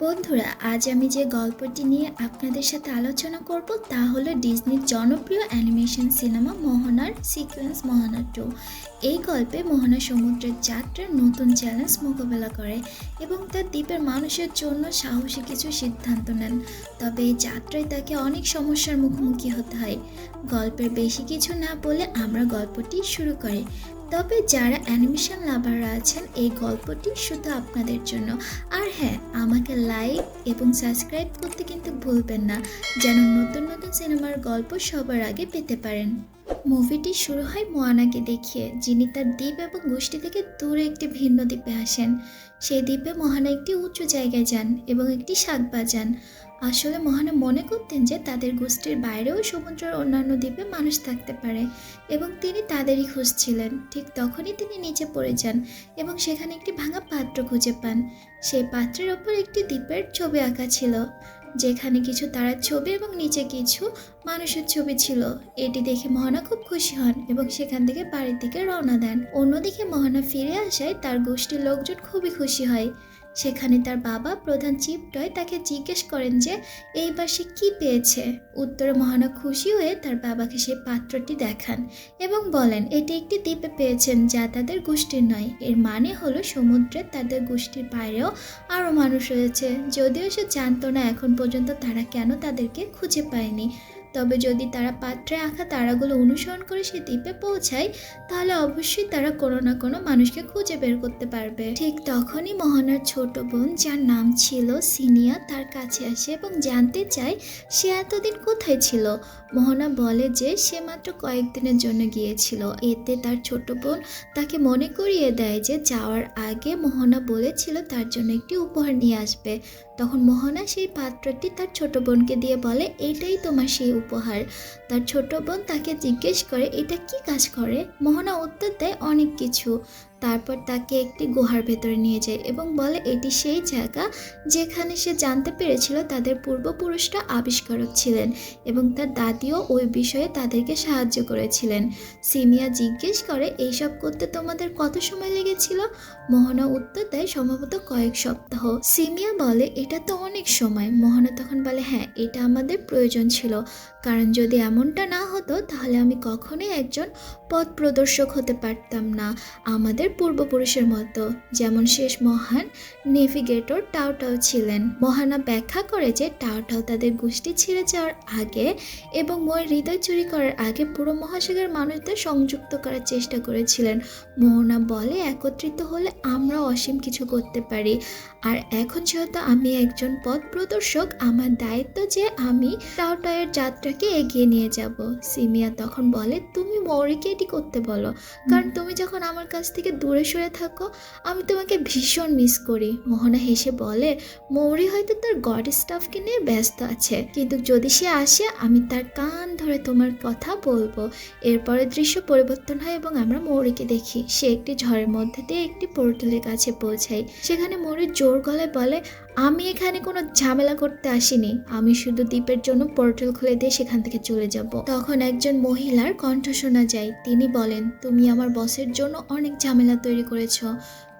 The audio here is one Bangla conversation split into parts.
বন্ধুরা, আজ আমি যে গল্পটি নিয়ে আপনাদের সাথে আলোচনা করব তা হলো ডিজনির জনপ্রিয় অ্যানিমেশন সিনেমা মোহনার সিকোয়েন্স মোহনা টু। এই গল্পে মোহনা সমুদ্রের যাত্রার নতুন চ্যালেঞ্জ মোকাবেলা করে এবং তার দ্বীপের মানুষের জন্য সাহসী কিছু সিদ্ধান্ত নেন। তবে এই যাত্রায় তাকে অনেক সমস্যার মুখোমুখি হতে হয়। গল্পের বেশি কিছু না বলে আমরা গল্পটি শুরু করি। তবে যারা অ্যানিমেশন লাভাররা আছেন, এই গল্পটি শুধু আপনাদের জন্য। আর হ্যাঁ আমাকে লাইক এবং সাবস্ক্রাইব করতে কিন্তু ভুলবেন না, যেন নতুন নতুন সিনেমার গল্প সবার আগে পেতে পারেন। মুভিটি শুরু হয় মোয়ানাকে দেখিয়ে, যিনি তার দ্বীপ এবং গোষ্ঠী থেকে দূরে একটি ভিন্ন দ্বীপে আসেন। সেই দ্বীপে মহানা একটি উঁচু জায়গায় যান এবং একটি শাক বাজান। আসলে মহানা মনে করতেন যে তাদের গোষ্ঠীর বাইরেও সমুদ্রের অন্যান্য দ্বীপে মানুষ থাকতে পারে এবং তিনি তাদেরই খুঁজছিলেন। ঠিক তখনই তিনি নিচে পড়ে যান এবং সেখানে একটি ভাঙা পাত্র খুঁজে পান। সেই পাত্রের ওপর একটি দ্বীপের ছবি আঁকা ছিল, যেখানে কিছু তারার ছবি এবং নিচে কিছু মানুষের ছবি ছিল। এটি দেখে মহানা খুব খুশি হন এবং সেখান থেকে বাড়ির দিকে রওনা দেন। অন্যদিকে মহানা ফিরে আসায় তার গোষ্ঠীর লোকজন খুবই খুশি হয়। সেখানে তার বাবা প্রধান চিপটয় তাকে জিজ্ঞেস করেন যে, এইবার সে কী পেয়েছে? উত্তরে মহানা খুশি হয়ে তার বাবাকে সেই পাত্রটি দেখান এবং বলেন, এটি একটি দ্বীপে পেয়েছেন যা তাদের গোষ্ঠীর নয়। এর মানে হলো সমুদ্রে তাদের গোষ্ঠীর বাইরেও আরও মানুষ রয়েছে। যদিও সে জানতো না, এখন পর্যন্ত তারা কেন তাদেরকে খুঁজে পায়নি। তবে যদি তারা পাত্রে আঁকা তারাগুলো অনুসরণ করে সে দ্বীপে পৌঁছায়, তাহলে অবশ্যই তারা কোনো না কোনো মানুষকে খুঁজে বের করতে পারবে। ঠিক তখনই মোহনার ছোট বোন, যার নাম ছিল সিনিয়া, তার কাছে আসে এবং জানতে চায় সে এতদিন কোথায় ছিল। মোহনা বলে যে সে মাত্র কয়েকদিনের জন্য গিয়েছিল। এতে তার ছোট বোন তাকে মনে করিয়ে দেয় যে যাওয়ার আগে মোহনা বলেছিল তার জন্য একটি উপহার নিয়ে আসবে। তখন মোহনা সেই পাত্রটি তার ছোট বোনকে দিয়ে বলে এটাই তোমার সেই উপহার। তার ছোট বোন তাকে জিজ্ঞেস করে, এটা কি কাজ করে? মোহনা উত্তর দেয়, অনেক কিছু। তারপর তাকে একটি গুহার ভেতরে নিয়ে যায় এবং বলে, এটি সেই জায়গা যেখানে সে জানতে পেরেছিল তাদের পূর্বপুরুষরা আবিষ্কারক ছিলেন এবং তার দাদিও ওই বিষয়ে তাদেরকে সাহায্য করেছিলেন। সিমিয়া জিজ্ঞেস করে, এইসব করতে তোমাদের কত সময় লেগেছিল? মোহনা উত্তর দেয়, সম্ভবত কয়েক সপ্তাহ। সিমিয়া বলে, এটা তো অনেক সময়। মোহনা তখন বলে হ্যাঁ এটা আমাদের প্রয়োজন ছিল। কারণ যদি এমনটা না হতো, তাহলে আমি কখনোই একজন পথ প্রদর্শক হতে পারতাম না আমাদের পূর্বপুরুষের মতো। যেমন শেষ মহান নেভিগেটর টাওটাও ছিলেন। মহানা ব্যাখ্যা করে যে টাওটাও তাদের গোষ্ঠী ছেড়ে যাওয়ার আগে এবং মই হৃদয় চুরি করার আগে পুরো মহাসাগরের মানুষদের সংযুক্ত করার চেষ্টা করেছিলেন। মোহনা বলে, একত্রিত হলে আমরা অসীম কিছু করতে পারি। আর এখন যেহেতু আমি একজন পথ প্রদর্শক আমার দায়িত্ব যে আমি টাওটাওয়ের যাত্রাকে এগিয়ে নিয়ে যাব। সিমিয়া তখন বলে তুমি মৌরিকে এটি করতে বলো। কারণ তুমি যখন আমার কাছ থেকে দূরে সরে থাকো আমি তোমাকে ভীষণ মিস করি। মোহনা হেসে বলে মৌরি হয়তো তার গড স্টাফকে নিয়ে ব্যস্ত আছে কিন্তু যদি সে আসে আমি তার কান ধরে তোমার কথা বলব। এরপরে দৃশ্য পরিবর্তন হয় এবং আমরা মৌরিকে দেখি। সে একটি ঝড়ের মধ্যে দিয়ে একটি পোর্টালের কাছে পৌঁছায়। সেখানে মৌরি জোর গলায় বলে আমি এখানে কোনো ঝামেলা করতে আসিনি। আমি শুধু দ্বীপের জন্য পোর্টাল খুলে দিয়ে সেখান থেকে চলে যাব। তখন একজন মহিলার কণ্ঠ শোনা যায়। তিনি বলেন, তুমি আমার বসের জন্য অনেক ঝামেলা তৈরি করেছ।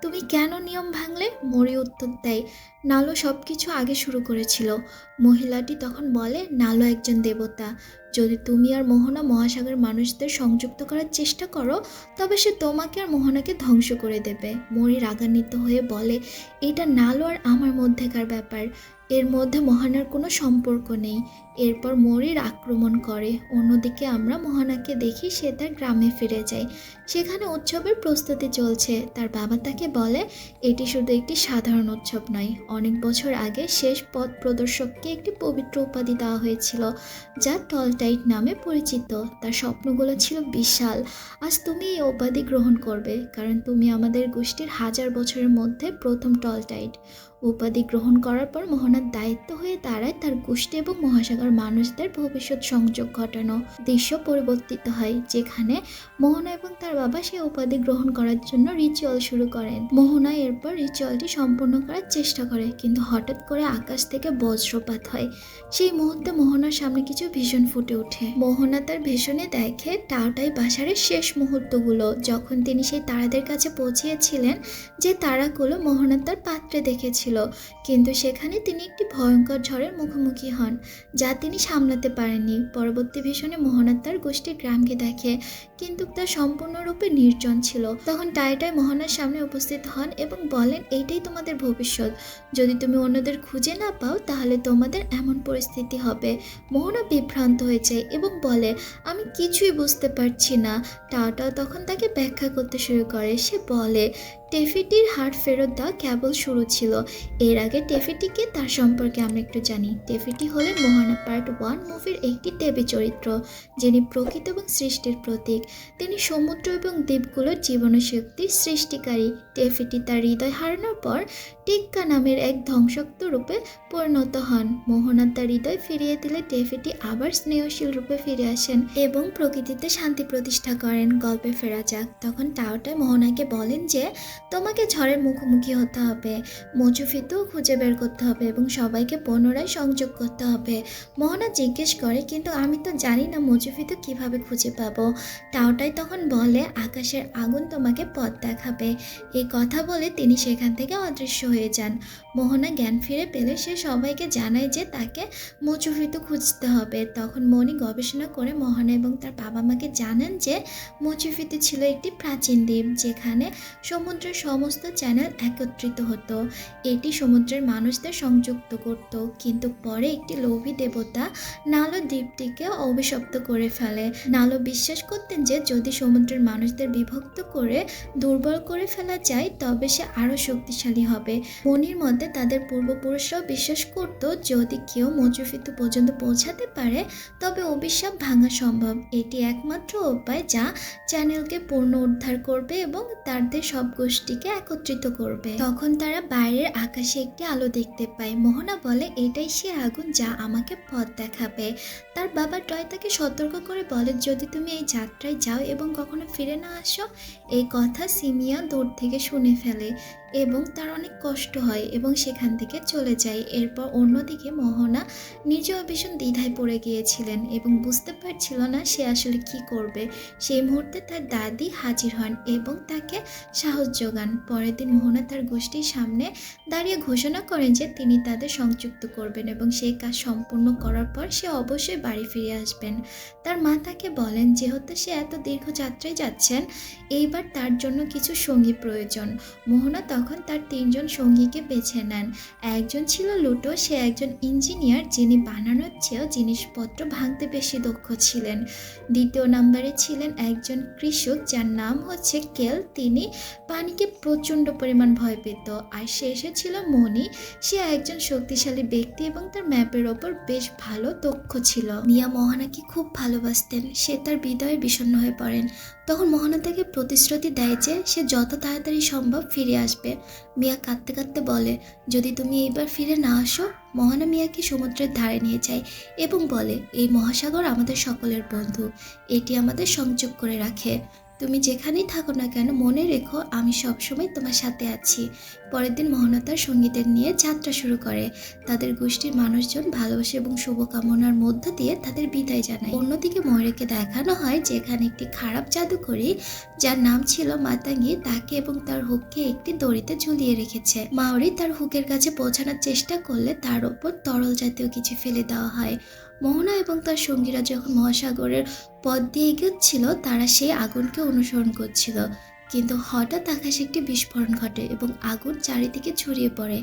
তুমি কেন নিয়ম ভাঙলে? মরি উত্তর দেয়। নালো সব কিছু আগে শুরু করেছিল। মহিলাটি তখন বলে, নালো একজন দেবতা। যদি তুমি আর মোহনা মহাসাগর মানুষদের সংযুক্ত করার চেষ্টা করো, তবে সে তোমাকে আর মোহনাকে ধ্বংস করে দেবে। মরি রাগান্বিত হয়ে বলে, এটা নালো আর আমার মধ্যেকার ব্যাপার। এর মধ্যে মহানার কোনো সম্পর্ক নেই। এরপর মরির আক্রমণ করে। অন্যদিকে আমরা মহানাকে দেখি সে তার গ্রামে ফিরে যায়। সেখানে উৎসবের প্রস্তুতি চলছে। তার বাবা তাকে বলে, এটি শুধু একটি সাধারণ উৎসব নয়। অনেক বছর আগে শেষ পথ প্রদর্শককে একটি পবিত্র উপাধি দেওয়া হয়েছিল, যা টলটাইট নামে পরিচিত। তার স্বপ্নগুলো ছিল বিশাল। আজ তুমি এই উপাধি গ্রহণ করবে, কারণ তুমি আমাদের গোষ্ঠীর হাজার বছরের মধ্যে প্রথম টলটাইট। উপাধি গ্রহণ করার পর মোহনার দায়িত্ব হয়ে দাঁড়ায় তার গোষ্ঠী এবং মহাসাগর মানুষদের ভবিষ্যৎ সংযোগ ঘটানো দৃশ্য পরিবর্তিত হয়, যেখানে মোহনা এবং তার বাবা সেই উপাধি গ্রহণ করার জন্য রিচুয়াল শুরু করেন। মোহনা এরপর রিচুয়ালটি সম্পূর্ণ করার চেষ্টা করে, কিন্তু হঠাৎ করে আকাশ থেকে বজ্রপাত হয়। সেই মুহূর্তে মোহনার সামনে কিছু ভীষণ ফুটে ওঠে। মোহনা তার ভীষণে দেখে টাওটাই বাসারের শেষ মুহূর্তগুলো, যখন তিনি সেই তারাদের কাছে পৌঁছিয়েছিলেন যে তারাগুলো মোহনা তার পাত্রে দেখেছিল। ছিল কিন্তু সেখানে তিনি একটি ভয়ঙ্কর ঝড়ের মুখোমুখি হন, যা তিনি সামলাতে পারেননি। পরবর্তী ভীষণে মোহনা তার গোষ্ঠীর গ্রামকে দেখে, কিন্তু তা সম্পূর্ণরূপে নির্জন ছিল। তখন টাইটাই মোহনার সামনে উপস্থিত হন এবং বলেন, এইটাই তোমাদের ভবিষ্যৎ। যদি তুমি অন্যদের খুঁজে না পাও, তাহলে তোমাদের এমন পরিস্থিতি হবে। মোহনা বিভ্রান্ত হয়ে যায় এবং বলে, আমি কিছুই বুঝতে পারছি না। টাওটাও তখন তাকে ব্যাখ্যা করতে শুরু করে। সে বলে টেফিটির হাট ফেরত দেওয়া কেবল শুরু ছিল। এর আগে টেফিটিকে তার সম্পর্কে আমরা একটু জানি। টেফিটি হলেন মোহানা পার্ট ওয়ান মুভির একটি দেবী চরিত্র, যিনি প্রকৃত এবং সৃষ্টির প্রতীক। তিনি সমুদ্র এবং দ্বীপগুলোর জীবনশক্তির সৃষ্টিকারী। টেফিটি তার হৃদয় হারানোর পর টিক্কা নামের এক ধ্বংসক্ত রূপে পরিণত হন। মোহনা তার হৃদয় ফিরিয়ে দিলে টেফিটি আবার স্নেহশীল রূপে ফিরে আসেন এবং প্রকৃতিতে শান্তি প্রতিষ্ঠা করেন। গল্পে ফেরা যাক। তখন টাওটাই মোহনাকে বলেন যে, তোমাকে ঝড়ের মুখোমুখি হতে হবে মজুফিতেও খুঁজে বের করতে হবে এবং সবাইকে পুনরায় সংযোগ করতে হবে মোহনা জিজ্ঞেস করে, কিন্তু আমি তো জানি না মজুফিতু কীভাবে খুঁজে পাবো টাওটাই তখন বলে, আকাশের আগুন তোমাকে পথ দেখাবে এই কথা বলে তিনি সেখান থেকে অদৃশ্য হয়ে যান। মোহনা জ্ঞান ফিরে পেলে সে সবাইকে জানায় যে তাকে মজুফিতু খুঁজতে হবে। তখন মণি গবেষণা করে মোহনা এবং তার বাবা মাকে জানান যে মজুফিতু ছিল একটি প্রাচীন দ্বীপ যেখানে সমুদ্রের সমস্ত চ্যানেল একত্রিত হতো। এটি সমুদ্রের মানুষদের সংযুক্ত করত। কিন্তু পরে একটি লোভী দেবতা নালো দ্বীপটিকে অভিশপ্ত করে ফেলে। নালো বিশ্বাস করতেন যে যদি সমুদ্রের মানুষদের বিভক্ত করে দুর্বল করে ফেলা যায়, তবে সে আরও শক্তিশালী হবে। মনির মধ্যে তাদের পূর্বপুরুষরাও বিশ্বাস করত, যদি কেউ মজুফিতু পর্যন্ত পৌঁছাতে পারে, তবে অভিশাপ ভাঙা সম্ভব। এটি একমাত্র উপায় যা চ্যানেলকে পূর্ণ উদ্ধার করবে এবং তাদের সব গোষ্ঠীকে একত্রিত করবে। তখন তারা বাইরের আকাশে একটি আলো দেখতে পায়। মোহনা বলে, এটাই সে আগুন যা আমাকে পথ দেখাবে। তার বাবা টয় তাকে সতর্ক করে বলে, যদি তুমি এই যাত্রায় যাও এবং কখনো ফিরে না আসো, এই কথা সিমিয়া দূর থেকে শুনে ফেলে। এবং তার অনেক কষ্ট হয় এবং সেখান থেকে চলে যায়। এরপর অন্যদিকে মোহনা নিজেও ভীষণ দ্বিধায় পড়ে গিয়েছিলেন এবং বুঝতে পারছিল না সে আসলে কি করবে। সেই মুহূর্তে তার দাদি হাজির হন এবং তাকে সাহস যোগান। পরের দিন মোহনা তার গোষ্ঠীর সামনে দাঁড়িয়ে ঘোষণা করেন যে তিনি তাদের সংযুক্ত করবেন এবং সেই কাজ সম্পূর্ণ করার পর সে অবশ্যই বাড়ি ফিরে আসবেন। তার মা তাকে বলেন, যেহেতু সে এত দীর্ঘ যাত্রায় যাচ্ছেন, এইবার তার জন্য কিছু সঙ্গী প্রয়োজন। মোহনা তখন তার তিনজন সঙ্গীকে বেছে নেন। একজন ছিল লুটো, সে একজন ইঞ্জিনিয়ার যিনি বানানোর চেয়েও জিনিসপত্র ভাঙতে বেশি দক্ষ ছিলেন। দ্বিতীয় নম্বরে ছিলেন একজন কৃষক যার নাম হচ্ছে কেল। তিনি পানিকে প্রচণ্ড পরিমাণ ভয় পেত। আর শেষে ছিল মণি। সে একজন শক্তিশালী ব্যক্তি এবং তার ম্যাপের ওপর বেশ ভালো দক্ষ ছিল। মিয়া মোহনাকে খুব ভালোবাসতেন। সে তার হৃদয়ে বিষণ্ণ হয়ে পড়েন। তখন মোহনা তাকে প্রতিশ্রুতি দেয় যে সে যত তাড়াতাড়ি সম্ভব ফিরে আসবে। মিয়া কাঁদতে কাঁদতে বলে, যদি তুমি এইবার ফিরে না আসো, মহানা মিয়াকে সমুদ্রের ধারে নিয়ে যায় এবং বলে, এই মহাসাগর আমাদের সকলের বন্ধু, এটি আমাদের সংযোগ করে রাখে। তুমি যেখানেই থাকো না কেন, মনে রেখো আমি সবসময় তোমার সাথে আছি। পরের দিন মোহনা তার সঙ্গীদের নিয়ে যাত্রা শুরু করে। তাদের গোষ্ঠীর মানুষজন ভালোবাসা এবং শুভকামনার মধ্য দিয়ে তাদের বিদায় জানায়। অন্যদিকে ময়ূরীকে দেখানো হয় যেখানে একটি খারাপ জাদুকরী, যার নাম ছিল মাতাঙ্গি, তাকে এবং তার হুককে একটি দড়িতে ঝুলিয়ে রেখেছে। মাওরি তার হুকের কাছে পৌঁছানোর চেষ্টা করলে তার ওপর তরল জাতীয় কিছু ফেলে দেওয়া হয়। মোহনা এবং তার সঙ্গীরা যখন মহাসাগরের পথ দিয়ে এগোচ্ছিল, তারা সেই আগুনকে অনুসরণ করছিল। কিন্তু হঠাৎ আকাশে একটি বিস্ফোরণ ঘটে এবং আগুন চারিদিকে ছড়িয়ে পড়ে।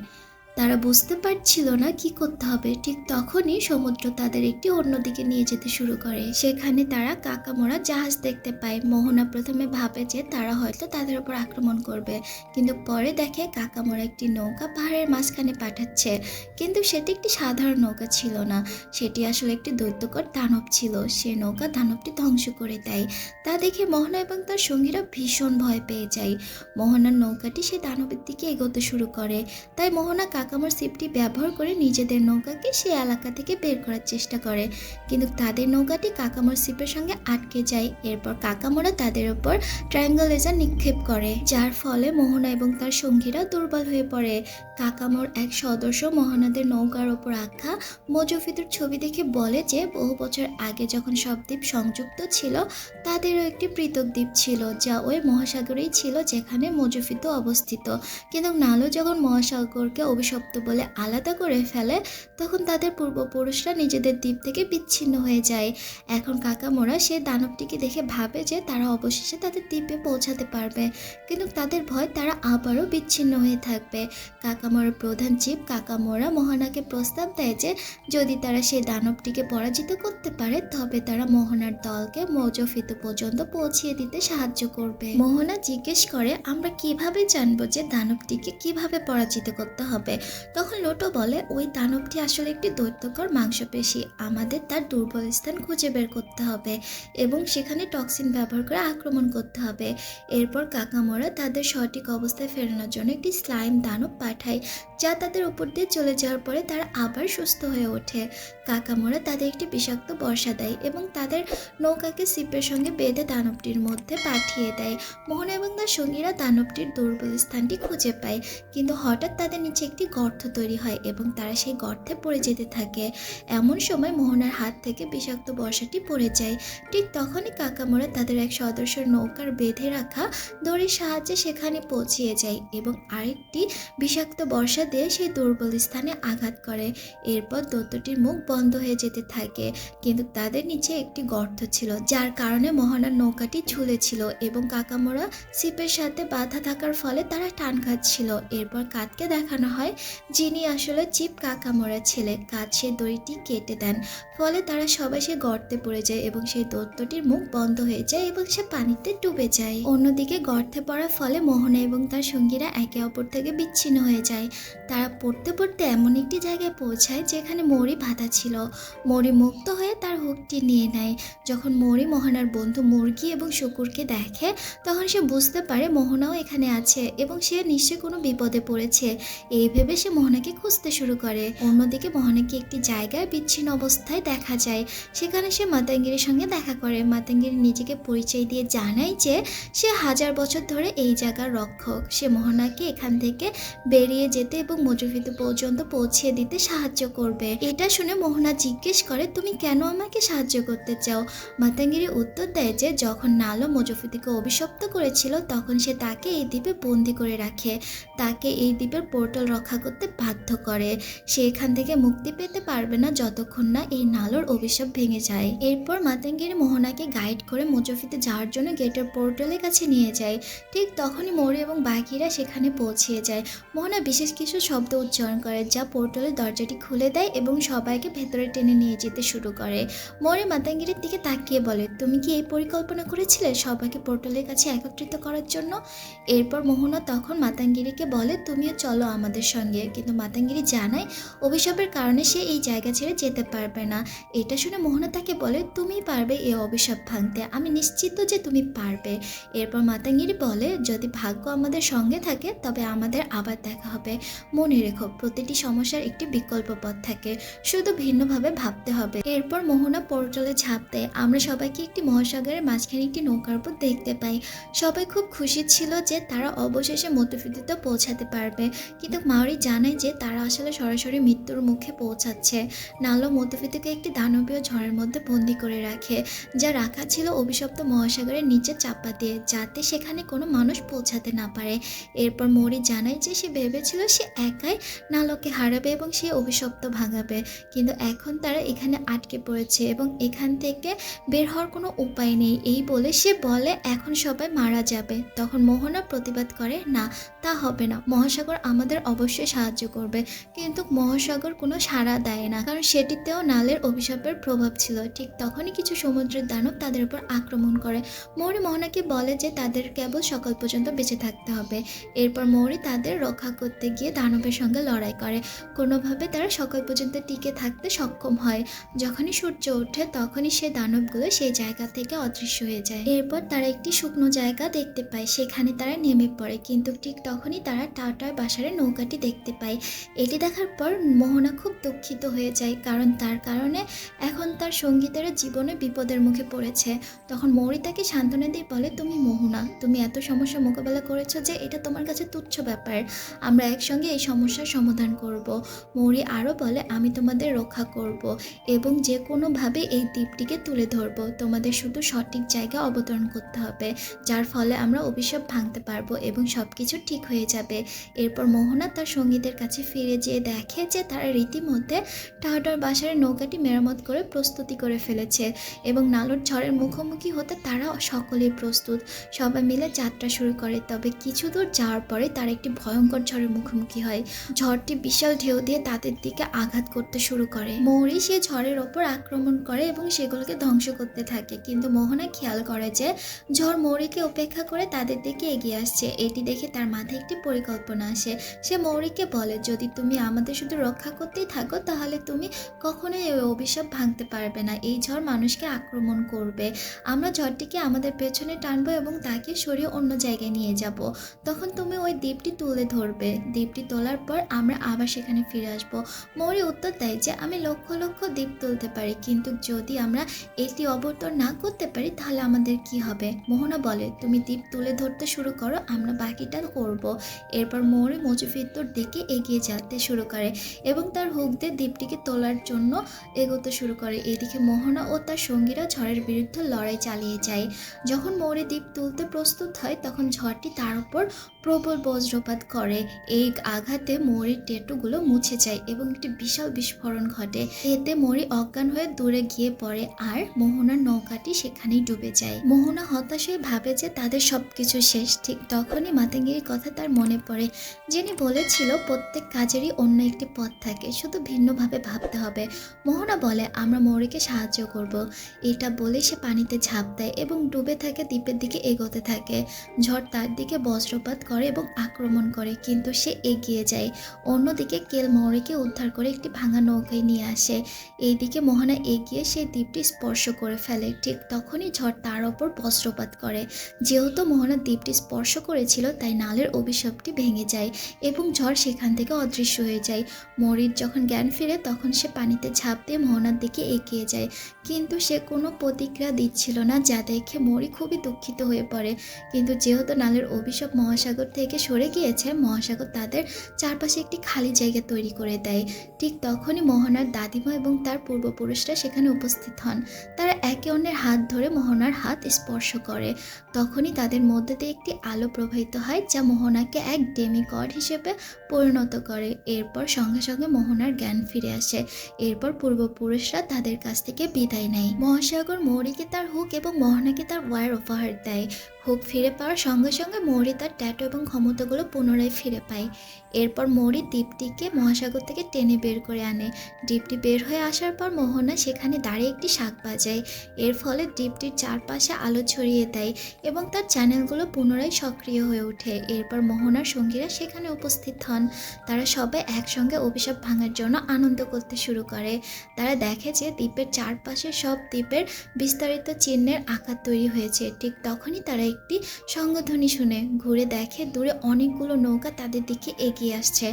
তারা বুঝতে পারছিল না কি করতে হবে। ঠিক তখনই সমুদ্র তাদের একটি অন্যদিকে নিয়ে যেতে শুরু করে। সেখানে তারা কাকামোড়া জাহাজ দেখতে পায়। মোহনা প্রথমে ভাবে যে তারা হয়তো তাদের উপর আক্রমণ করবে। কিন্তু পরে দেখে কাকামোড়া একটি নৌকা পাহাড়ের মাঝখানে পাঠাচ্ছে। কিন্তু সেটি একটি সাধারণ নৌকা ছিল না। সেটি আসলে একটি দৈত্যকর দানব ছিল। সে নৌকা দানবটি ধ্বংস করে দেয়। তা দেখে মোহনা এবং তার সঙ্গীরা ভীষণ ভয় পেয়ে যায়। মোহনার নৌকাটি সে দানবের দিকে এগোতে শুরু করে। তাই মোহনা কাকামোর সিপটি ব্যবহার করে নিজেদের নৌকাকে সে এলাকা থেকে বের করার চেষ্টা করে। কিন্তু তাদের নৌকাটি কাকামোর সিপের সঙ্গে আটকে যায়। এরপর কাকামোরা তাদের উপর ট্রায়াঙ্গল লেজার নিক্ষেপ করে, যার ফলে মোহনা এবং তার সঙ্গীরা দুর্বল হয়ে পড়ে। কাকামোর এক সদস্য মোহনাদের নৌকার ওপর আঁকা মজুফিদুর ছবি দেখে বলে যে, বহু বছর আগে যখন সব দ্বীপ সংযুক্ত ছিল, তাদেরও একটি পৃথক দ্বীপ ছিল, যা ওই মহাসাগরেই ছিল যেখানে মজুফিদু অবস্থিত। কিন্তু নালো যখন মহাসাগরকে অভিশপ্ত অভিশপ্ত বলে আলাদা করে ফেলে, তখন তাদের পূর্বপুরুষরা নিজেদের দ্বীপ থেকে বিচ্ছিন্ন হয়ে যায়। এখন কাকামোরা সেই দানবটিকে দেখে ভাবে যে তারা অবশেষে তাদের দ্বীপে পৌঁছাতে পারবে, কিন্তু তাদের ভয় তারা আবারও বিচ্ছিন্ন হয়ে থাকবে। কাকামোরার প্রধান চিপ কাকামোরা মোহনাকে প্রস্তাব দেয় যে, যদি তারা সেই দানবটিকে পরাজিত করতে পারে, তবে তারা মোহনার দলকে মৌজফিত পর্যন্ত পৌঁছিয়ে দিতে সাহায্য করবে। মোহনা জিজ্ঞেস করে, আমরা কীভাবে জানব যে দানবটিকে কীভাবে পরাজিত করতে হবে? তখন লোটো বলে, ওই দানবটি আসলে একটি দৈত্যকর মাংসপেশি। আমাদের তার দুর্বল স্থান খুঁজে বের করতে হবে এবং সেখানে টক্সিন ব্যবহার করে আক্রমণ করতে হবে। এরপর কাকামোরা তাদের সঠিক অবস্থায় ফেরানোর জন্য একটি স্লাইম দানব পাঠায়। যা তাদের উপর দিয়ে চলে যাওয়ার পরে তারা আবার সুস্থ হয়ে ওঠে। কাকামোরা তাদের একটি বিষাক্ত বর্ষা দেয় এবং তাদের নৌকাকে সিপের সঙ্গে বেঁধে দানবটির মধ্যে পাঠিয়ে দেয়। মোহন এবং তার সঙ্গীরা দানবটির দুর্বল স্থানটি খুঁজে পায়, কিন্তু হঠাৎ তাদের নিচে একটি গর্ত তৈরি হয় এবং তারা সেই গর্তে পড়ে যেতে থাকে। এমন সময় মোহনার হাত থেকে বিষাক্ত বর্ষাটি পড়ে যায়। ঠিক তখনই কাকামোরা তাদের এক সদস্যের নৌকার বেঁধে রাখা দড়ির সাহায্যে সেখানে পৌঁছিয়ে যায় এবং আরেকটি বিষাক্ত বর্ষা দিয়ে সেই দুর্বল স্থানে আঘাত করে। এরপর দত্তটির মুখ বন্ধ হয়ে যেতে থাকে। কিন্তু তাদের নিচে একটি গর্ত ছিল, যার কারণে মোহনার নৌকাটি ঝুলেছিল এবং কাকামোরা সিপের সাথে বাধা থাকার ফলে তারা টান খাচ্ছিল। এরপর কাতকে দেখানো হয়, যিনি আসলে চিপ কাকামোরা ছেলে। কাত সেই দড়িটি কেটে দেন, ফলে তারা সবাই সে গর্তে পড়ে যায় এবং সেই দত্তটির মুখ বন্ধ হয়ে যায় এবং সে পানিতে ডুবে যায়। অন্যদিকে গর্তে পড়ার ফলে মোহনা এবং তার সঙ্গীরা একে অপর থেকে বিচ্ছিন্ন হয়ে যায়। তারা পড়তে পড়তে এমন একটি জায়গায় পৌঁছায় যেখানে মৌরি বাধা ছিল। মৌরি মুক্ত হয়ে তার হুকটি নিয়ে নেয়। যখন মৌরি মোহনার বন্ধু মুরগি এবং শুকুরকে দেখে, তখন সে বুঝতে পারে মোহনাও এখানে আছে এবং সে নিশ্চয়ই কোনো বিপদে পড়েছে। এই ভেবে সে মোহনাকে খুঁজতে শুরু করে। অন্যদিকে মোহনাকে একটি জায়গায় বিচ্ছিন্ন অবস্থায় দেখা যায়। সেখানে সে মাতাঙ্গিরির সঙ্গে দেখা করে। মাতাঙ্গিরি নিজেকে পরিচয় দিয়ে জানায় যে, সে হাজার বছর ধরে এই জায়গার রক্ষক। সে মোহনাকে এখান থেকে বেরিয়ে যেতে এবং মজুফিতে পর্যন্ত পৌঁছিয়ে দিতে সাহায্য করবে। এটা শুনে মোহনা জিজ্ঞেস করে, তুমি কেন আমাকে সাহায্য করতে চাও? মাতাঙ্গিরি উত্তর দেয় যে, যখন নালো মজুফিতিকে অভিশপ্ত করেছিল, তখন সে তাকে এই দ্বীপে বন্দি করে রাখে। তাকে এই দ্বীপের পোর্টাল রক্ষা করতে বাধ্য করে। সে এখান থেকে মুক্তি পেতে পারবে না যতক্ষণ না এই নালোর অভিশাপ ভেঙে যায়। এরপর মাতাঙ্গিরি মোহনাকে গাইড করে মজুফিতে যাওয়ার জন্য গেটের পোর্টালের কাছে নিয়ে যায়। ঠিক তখনই মৌরি এবং বাকিরা সেখানে পৌঁছিয়ে যায়। মোহনা বিশেষ কিছু শব্দ উচ্চারণ করে যা পোর্টালের দরজাটি খুলে দেয় এবং সবাইকে ভেতরে টেনে নিয়ে যেতে শুরু করে। মৌরি মাতাঙ্গিরির দিকে তাকিয়ে বলে, তুমি কি এই পরিকল্পনা করেছিলে সবাইকে পোর্টালের কাছে একত্রিত করার জন্য? এরপর মোহনা তখন মাতাঙ্গিরিকে বলে, তুমিও চলো আমাদের সঙ্গে। কিন্তু মাতাঙ্গিরি জানায়, অভিশাপের কারণে সে এই জায়গা ছেড়ে যেতে পারবে না। এটা শুনে মোহনা তাকে বলে তুমি পারবে এই অভিশাপ ভাঙতে। আমি নিশ্চিত যে তুমি পারবে। এরপর মাতাঙ্গিরি বলে, যদি ভাগ্য আমাদের সঙ্গে থাকে, তবে আমাদের আবার দেখা হবে। মনে রেখো, প্রতিটি সমস্যার একটি বিকল্প পথ থাকে। শুধু ভিন্নভাবে ভাবতে হবে। এরপর মোহনা পোর্টালে ঝাঁপ দেয়, আমরা সবাইকে একটি মহাসাগরের মাঝখানে একটি নৌকার উপর দেখতে পাই। সবাই খুব খুশি ছিল যে তারা অবশেষে মধ্যফিদিতে পৌঁছাতে পারবে। কিন্তু মাওরি জানায় যে তারা আসলে সরাসরি মৃত্যুর মুখে পৌঁছাচ্ছে। নালো মধ্যফিদিকে একটি দানবীয় ঝড়ের মধ্যে বন্দি করে রাখে, যা রাখা ছিল অভিশপ্ত মহাসাগরের নিচে চাপা দিয়ে, যাতে সেখানে কোনো মানুষ পৌঁছাতে না পারে। এরপর মৌরি জানায় যে সে ভেবেছিল সে একাই নালোকে হারাবে এবং সে অভিশপ্ত ভাঙাবে। কিন্তু এখন তারা এখানে আটকে পড়েছে এবং এখান থেকে বের হওয়ার কোনো উপায় নেই। এই বলে সে বলে, এখন সবাই মারা যাবে। তখন মোহনা প্রতিবাদ করে, না, তা হবে না। মহাসাগর আমাদের অবশ্যই সাহায্য করবে। কিন্তু মহাসাগর কোনো সাড়া দেয় না, কারণ সেটিতেও নালের অভিশাপের প্রভাব ছিল। ঠিক তখনই কিছু সমুদ্রের দানব তাদের উপর আক্রমণ করে। মৌরি মোহনাকে বলে যে, তাদের কেবল সকাল পর্যন্ত বেঁচে থাকতে হবে। এরপর মৌরি তাদের রক্ষা করতে গিয়ে দানবের সঙ্গে লড়াই করে। কোনোভাবে তারা সকাল পর্যন্ত টিকে থাকতে সক্ষম হয়। যখনই সূর্য ওঠে, তখনই সে দানবগুলো সেই জায়গা থেকে অদৃশ্য হয়ে যায়। এরপর তারা একটি শুকনো জায়গা দেখতে পায়, সেখানে তারা নেমে পড়ে। কিন্তু ঠিক তখনই তারা টাটার বাসারে নৌকাটি দেখতে পায়। এটি দেখার পর মোহনা খুব দুঃখিত হয়ে যায়, কারণ তার কারণে এখন তার সঙ্গীতের জীবনে বিপদের মুখে পড়েছে। তখন মৌরি তাকে সান্ত্বনা দিয়ে বলে, তুমি মোহনা, তুমি এত সমস্যা মোকাবেলা করেছ যে এটা তোমার কাছে তুচ্ছ ব্যাপার। আমরা একসঙ্গে এই সমস্যার সমাধান করব। মৌরি আরও বলে, আমি তোমাদের রক্ষা করব এবং যে কোনোভাবে এই দ্বীপটিকে তুলে ধরবো। তোমাদের শুধু সঠিক জায়গায় অবতরণ করতে হবে, যার ফলে আমরা অভিশাপ ভাঙতে পারব এবং সব কিছু ঠিক হয়ে যাবে। এরপর মোহনা তার সঙ্গীদের কাছে ফিরে যেয়ে দেখে যে তারা রীতিমধ্যে টাউডার বাসার নৌকাটি মেরামত করে প্রস্তুতি করে ফেলেছে এবং নালুর ঝড়ের মুখোমুখি হতে তারা সকলেই প্রস্তুত। সবাই মিলে যাত্রা শুরু করে, তবে কিছু দূর যাওয়ার পরে তারা একটি ভয়ঙ্কর ঝড়ের মুখোমুখি হয়। ঝড়টি বিশাল ঢেউ দিয়ে তাদের দিকে আঘাত করতে শুরু করে। মৌরি সে ঝড়ের ওপর আক্রমণ করে এবং সেগুলোকে ধ্বংস করতে থাকে। কিন্তু মোহনা খেয়াল করে যে, ঝড় মৌরিকে উপেক্ষা করে তাদের দিকে এগিয়ে আসছে। এটি দেখে তার মাথায় একটি পরিকল্পনা আসে। সে মৌরিকে বলে, যদি তুমি আমাদের শুধু রক্ষা করতেই থাকো, তাহলে তুমি কখনোই এই অভিশাপ ভাঙতে পারবে না। এই ঝড় মানুষকে আক্রমণ করবে। আমরা ঝড়টিকে আমাদের পেছনে টানবো এবং তাকে সরিয়ে অন্য জায়গায় নিয়ে যাব। তখন তুমি ওই দ্বীপটি তুলে ধরবে। দ্বীপটি তোলার পর আমরা আবার সেখানে ফিরে আসব। মৌরি উত্তর দেয় যে, আমি লক্ষ লক্ষ দ্বীপ তুলতে পারি, কিন্তু যদি আমরা এটি অবতর না করতে পারি, তাহলে আমাদের কি হবে? মোহনা বলে, তুমি দ্বীপ তুলে ধরতে শুরু করো, আমরা বাকিটা করব। এরপর মৌরি মজুফিদ্দুর দিকে এগিয়ে যেতে শুরু করে এবং তার হুকদের দ্বীপটিকে তোলার জন্য এগোতে শুরু করে। এদিকে মোহনা ও তার সঙ্গীরা ঝড়ের বিরুদ্ধে লড়াই চালিয়ে যায়। যখন মৌরি দ্বীপ তুলতে প্রস্তুত হয়, তখন ঝড়টি তার উপর প্রবল বজ্রপাত করে। এই আঘাতে মৌরির টেটুগুলো মুছে যায় এবং একটি বিশাল বিস্ফোরণ ঘটে। এতে মৌরি অজ্ঞান হয়ে দূরে গিয়ে পড়ে আর মোহনার নৌকাটি সেখানেই ডুবে যায়। মোহনা হতাশ হয়ে ভাবে যে তাদের সবকিছু শেষ। ঠিক তখনই মাতাঙ্গির কথা তার মনে পড়ে, যিনি বলেছিল প্রত্যেক কাজেরই অন্য একটি পথ থাকে, শুধু ভিন্নভাবে ভাবতে হবে। মোহনা বলে, আমরা মৌরিকে সাহায্য করব। এটা বলে সে পানিতে ঝাঁপ দেয় এবং ডুবে থাকে, দ্বীপের দিকে এগোতে থাকে। ঝড় তার দিকে বজ্রপাত করে এবং আক্রমণ করে, কিন্তু সে এগিয়ে যায়। অন্যদিকে কেল মৌরিকে উদ্ধার করে একটি ভাঙা নৌকায় নিয়ে আসে। এইদিকে মোহনা এগিয়ে সেই দ্বীপটি স্পর্শ করে ফেলে। ঠিক তখনই ঝড় তার ওপর বজ্রপাত করে। যেহেতু মোহনা দ্বীপটি স্পর্শ করেছিল, তাই নালের অভিশাপটি ভেঙে যায় এবং ঝড় সেখান থেকে অদৃশ্য হয়ে যায়। মরির যখন জ্ঞান ফিরে, তখন সে পানিতে ঝাঁপ দিয়ে মোহনার দিকে এগিয়ে যায়। কিন্তু সে কোনো প্রতিক্রিয়া দিচ্ছিল না, যা দেখে মরি খুবই দুঃখিত হয়ে পড়ে। কিন্তু যেহেতু নালের অভিশাপ মহাসাগর থেকে সরে গিয়েছে, মহাসাগর তাদের চারপাশে একটি খালি জায়গা তৈরি করে দেয়। ঠিক তখনই মোহনার দাদিমা এবং তার পূর্বপুরুষরা সেখানে উপস্থিত হন। তারা একে অন্যের হাত ধরে মোহনার হাত স্পর্শ করে। তখনই তাদের মধ্যে দিয়ে একটি আলো প্রবাহিত হয়, যা মোহনাকে এক ডেমি গড হিসেবে পরিণত করে। এরপর সঙ্গে সঙ্গে মোহনার জ্ঞান ফিরে আসে। এরপর পূর্বপুরুষরা তাদের কাছ থেকে বিদায় নেয়। মহাসাগর মৌরিকে তার হুক এবং মোহনাকে তার ওয়ার উপহার দেয়। হুক ফিরে পাওয়ার সঙ্গে সঙ্গে মৌরি তার ট্যাটু এবং ক্ষমতাগুলো পুনরায় ফিরে পায়। এরপর মৌরি দ্বীপটিকে মহাসাগর থেকে টেনে বের করে আনে। দ্বীপটি বের হয়ে আসার পর মোহনা সেখানে দাঁড়িয়ে একটি শাক বাজায়। এর ফলে দ্বীপটির চারপাশে আলো ছড়িয়ে দেয় এবং তার চ্যানেলগুলো পুনরায় সক্রিয় হয়ে ওঠে। এরপর মোহনার সঙ্গীরা সেখানে উপস্থিত হন। তারা সবাই একসঙ্গে অভিশাপ ভাঙার জন্য আনন্দ করতে শুরু করে। তারা দেখে যে দ্বীপের চারপাশে সব দ্বীপের বিস্তারিত চিহ্নের আকার তৈরি হয়েছে। ঠিক তখনই তারা একটি সঙ্গধ্বনি শুনে ঘুরে দেখে দূরে অনেকগুলো নৌকা তাদের দিকে এগিয়ে আসছে।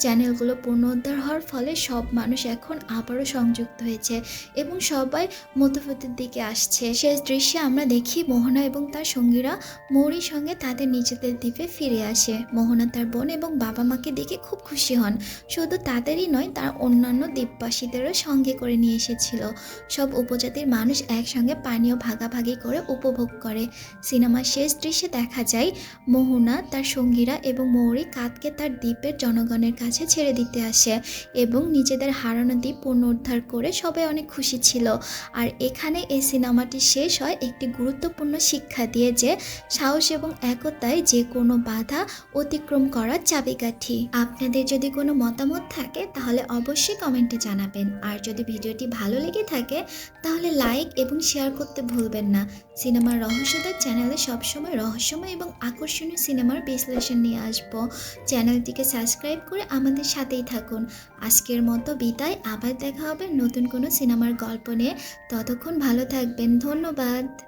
চ্যানেলগুলো পুনরুদ্ধার হওয়ার ফলে সব মানুষ এখন আবারও সংযুক্ত হয়েছে এবং সবাই মধ্যপথের দিকে আসছে। শেষ দৃশ্যে আমরা দেখি মোহনা এবং তার সঙ্গীরা মৌরির সঙ্গে তাদের নিজেদের দ্বীপে ফিরে আসে। মোহনা তার বোন এবং বাবা মাকে দেখে খুব খুশি হন। শুধু তাদেরই নয়, তার অন্যান্য দ্বীপবাসীদেরও সঙ্গে করে নিয়ে এসেছিল। সব উপজাতির মানুষ একসঙ্গে পানীয় ভাগাভাগি করে উপভোগ করে। সিনেমার শেষ দৃশ্যে দেখা যায়, মোহনা তার সঙ্গীরা এবং মৌরি কাতকে তার দ্বীপের জনগণের কাছে ছেড়ে দিতে আসে এবং নিজেদের হারানো দ্বীপ পুনরুদ্ধার করে সবাই অনেক খুশি ছিল। আর এখানে এই সিনেমাটি শেষ হয় একটি গুরুত্বপূর্ণ শিক্ষা দিয়ে যে, সাহস এবং একতায় যে কোনো বাধা অতিক্রম করার চাবিকাঠি। আপনাদের যদি কোনো মতামত থাকে, তাহলে অবশ্যই কমেন্টে জানাবেন। আর যদি ভিডিওটি ভালো লেগে থাকে, তাহলে লাইক এবং শেয়ার করতে ভুলবেন না। সিনেমার রহস্যদার চ্যানেলে সবসময় রহস্যময় এবং আকর্ষণীয় সিনেমার বিশ্লেষণ নিয়ে আসব। চ্যানেলটিকে সাবস্ক্রাইব করে আমাদের সাথেই থাকুন। আজকের মতো বিদায়। আবার দেখা হবে নতুন কোনো সিনেমার গল্প নিয়ে। ততক্ষণ ভালো থাকবেন। ধন্যবাদ।